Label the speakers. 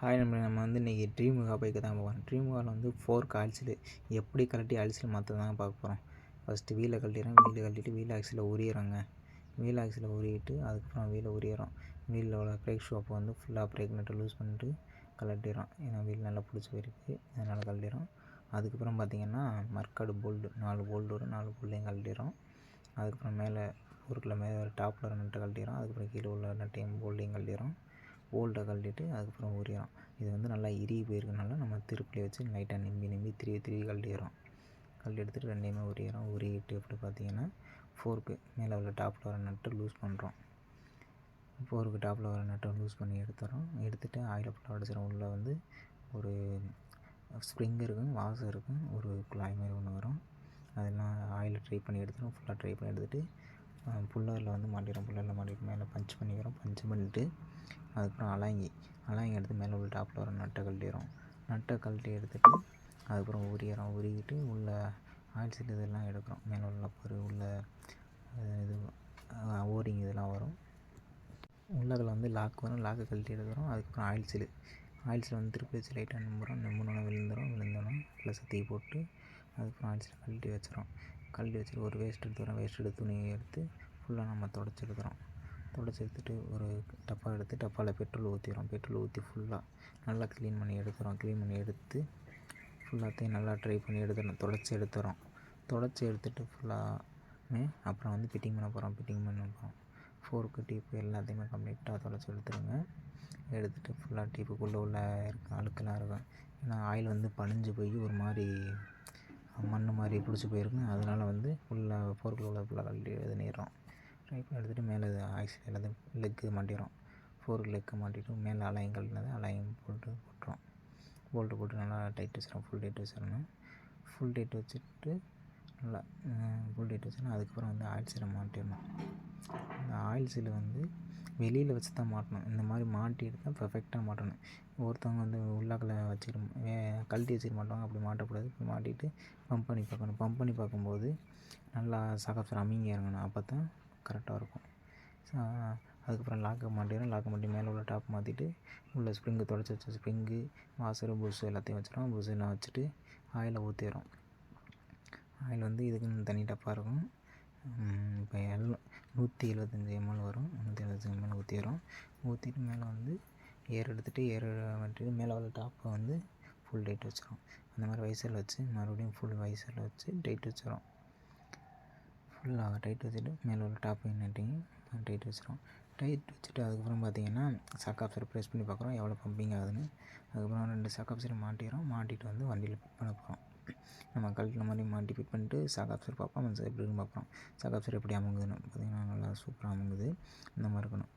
Speaker 1: Hi நம்ம நம்ம வந்து இன்றைக்கி ட்ரீமுகா பைக்கை தான் போகிறோம் ட்ரீமுகாவில் வந்து ஃபோர் ஆக்சிலு எப்படி கழட்டி ஆக்சில் மாற்ற தான் பார்க்க போகிறோம் ஃபஸ்ட்டு வீலை கழட்டிடுறோம் வீலை கழட்டிட்டு வீல் ஆக்சில் உரியறோங்க வீல் ஆக்சில் உரியிட்டு அதுக்கப்புறம் வீலை உரியறோம் வீலில் உள்ள பிரேக் ஷாப்பை வந்து ஃபுல்லாக பிரேக் நட்டை லூஸ் பண்ணிட்டு கழட்டிடுறோம். ஏன்னா வீல் நல்லா பிடிச்சி போயிருக்கு. அதனால் கழட்டிடுறோம். அதுக்கப்புறம் பார்த்திங்கன்னா மர்க்காடு போல்டு நாலு போல்டு வரும். நாலு போல்டையும் கழட்டிடுறோம். அதுக்கப்புறம் மேலே ஊருக்குள்ள மேலே டாப்பில் நட்டை கழட்டிடுறோம். அதுக்கப்புறம் கீழே உள்ள நட்டையும் போல்டையும் கழட்டிடுறோம். ஓல்டை கழட்டிட்டு அதுக்கப்புறம் உரியிறோம். இது வந்து நல்லா இறுகி போயிருக்கனால நம்ம திருப்பிலே வச்சு லைட்டாக நிம்பி நிம்பி திருவி திருவி கழட்டிடுறோம் கழட்டி எடுத்துகிட்டு ரெண்டையுமே உரியிறோம். உரிகிட்டு எப்படி பார்த்தீங்கன்னா ஃபோர்க்கு மேலே உள்ள டாப்பில் வர நட்டு லூஸ் பண்ணுறோம் ஃபோருக்கு டாப்பில் வர நட்டை லூஸ் பண்ணி எடுத்துகிறோம் எடுத்துகிட்டு ஆயில் ஃபுல்லாக அடிச்சிடும் உள்ளே வந்து ஒரு ஸ்ப்ரிங் இருக்கும் வாசம் இருக்கும் ஒரு குழாய் மாதிரி ஒன்று வரும். அதெல்லாம் ஆயில் ட்ரை பண்ணி எடுத்துடும் ஃபுல்லாக ட்ரை பண்ணி எடுத்துகிட்டு புல்லரில் வந்து மாட்டிடும் புல்லரில் மாட்டிட்டு மேலே பஞ்ச் பண்ணிக்கிறோம். பஞ்ச் பண்ணிட்டு அதுக்கப்புறம் அலாங்கி அலாங்கி எடுத்து மேலே உள்ள டாப்பில் ஒரு நட்டை கழட்டிடுறோம். நட்டை கழட்டி எடுத்துட்டு அதுக்கப்புறம் உரியறோம் உருகிட்டு உள்ள ஆயில் சீட் இதெல்லாம் எடுக்கிறோம். மேலே உள்ள பொரு உள்ள இது ஓரிங் இதெல்லாம் வரும். உள்ளதில் வந்து லாக் வரும். லாக்கை கழட்டி எடுக்கிறோம். அதுக்கப்புறம் ஆயில் சீல் ஆயில் சீல் வந்து திருப்பி வச்சு லைட்டாக நம்புகிறோம் நம்பினோன்னா விழுந்துடும் விழுந்தோன்னா ப்ளஸ் தீ போட்டு அதுக்கப்புறம் ஆயில் சீல் கழட்டி வச்சிடும் கழட்டி வச்சுட்டு ஒரு வேஸ்ட் எடுத்துக்கிறோம் வேஸ்ட் எடுத்து துணியை எடுத்து ஃபுல்லாக நம்ம தொடச்சி எடுக்கிறோம். தொடச்சி எடுத்துகிட்டு ஒரு டப்பா எடுத்து டப்பாவில் பெட்ரோல் ஊற்றிடுறோம் பெட்ரோல் ஊற்றி ஃபுல்லாக நல்லா க்ளீன் பண்ணி எடுக்கிறோம். க்ளீன் பண்ணி எடுத்து ஃபுல்லாத்தையும் நல்லா ட்ரை பண்ணி எடுத்துடணும். தொடச்சி எடுத்துகிறோம் தொடச்சி எடுத்துகிட்டு ஃபுல்லாமே அப்புறம் வந்து ஃபிட்டிங் பண்ண போகிறோம் ஃபிட்டிங் பண்ண போகிறோம் ஃபோர்க்கு டீப்பு எல்லாத்தையுமே கம்ப்ளீட்டாக தொடச்சி எடுத்துருங்க எடுத்துகிட்டு ஃபுல்லாக டீப்புக்குள்ளே உள்ள இருக்க அழுக்கெல்லாம் இருக்கும். ஏன்னா ஆயில் வந்து பழிஞ்சு போய் ஒரு மாதிரி மண் மாதிரி பிடிச்சி போயிருக்கும் அதனால் வந்து ஃபுல்லாக ஃபோர்க்கில் உள்ள ஃபுல்லாக கழட்டி இது நேரம் ரைட் எடுத்துகிட்டு மேலே ஆக்சில் எல்லாத்தையும் லெக்கு மாட்டிடுறோம். ஃபோர்க்கு லெக்கு மாட்டிட்டு மேலே அலையும் கழட்டினது அலையும் போட்டு போட்டுரும் போல்ட்டு போட்டு நல்லா டைட் வச்சிடும் ஃபுல் டைட் வச்சிடணும். ஃபுல் டைட் வச்சுட்டு நல்லா ஃபுல் அதுக்கப்புறம் வந்து ஆயில் சீலை மாட்டிடணும். அந்த ஆயில் சீலை வந்து வெளியில் வச்சு தான் மாட்டணும். இந்த மாதிரி மாட்டிட்டு தான் பர்ஃபெக்டாக மாட்டணும். ஒருத்தவங்க வந்து உள்ளாக்கில் வச்சுக்கிட்டு வே கழட்டி வச்சுக்க மாட்டாங்க அப்படி மாட்டக்கூடாது. இப்படி மாட்டிட்டு பம்ப் பண்ணி பார்க்கணும். பம்ப் பண்ணி பார்க்கும்போது நல்லா சகப்சர் அமிங்க இறங்கணும். அப்போ தான் கரெக்டாக இருக்கும். அதுக்கப்புறம் லாக்கை மாட்டிடும் லாக்கை மாட்டி மேலே உள்ள டாப் மாற்றிட்டு உள்ள ஸ்ப்ரிங்கு தொடச்சி வச்ச ஸ்ப்ரிங்கு வாசரு புஷ் எல்லாத்தையும் வச்சிடும் புஷ்ஷெல்லாம் வச்சுட்டு ஆயிலை ஊற்றிடும் ஆயில் வந்து இதுக்குன்னு தனி டப்பா இருக்கும். இப்போ எல் நூற்றி எழுபத்தஞ்சி எம்எல் வரும். நூற்றி எழுபத்தஞ்சி எம்எல் ஊற்றிடுறோம் ஊற்றிட்டு மேலே வந்து ஏர் எடுத்துகிட்டு ஏர் வந்துட்டு மேலே உள்ள டாப்பை வந்து ஃபுல் டைட் வச்சிடும் அந்த மாதிரி வைசரில் வச்சு மறுபடியும் ஃபுல் வைசரில் வச்சு டைட் வச்சிடும் ஃபுல்லாக டைட் வச்சுட்டு மேலே உள்ள டாப்பு நட்டிங்க. டைட் வச்சிடும் டைட் வச்சுட்டு அதுக்கப்புறம் பார்த்தீங்கன்னா சக் ப்ரெஸ் பண்ணி பார்க்குறோம் எவ்வளோ பம்பிங் ஆகுதுன்னு. அதுக்கப்புறம் ரெண்டு சக் மாட்டிடுறோம். மாட்டிட்டு வந்து வண்டியில் பிக் பண்ண போகிறோம் நம்ம கழட்டின மாதிரி மாட்டி ஃபிட் பண்ணிட்டு சக் பார்ப்போம் அந்த எப்படி இருக்குன்னு பார்ப்போம் சக் எப்படி அமுங்குதுன்னு பார்த்தீங்கன்னா நல்லா சூப்பராக அமுங்குது. இந்த மாதிரி இருக்கணும்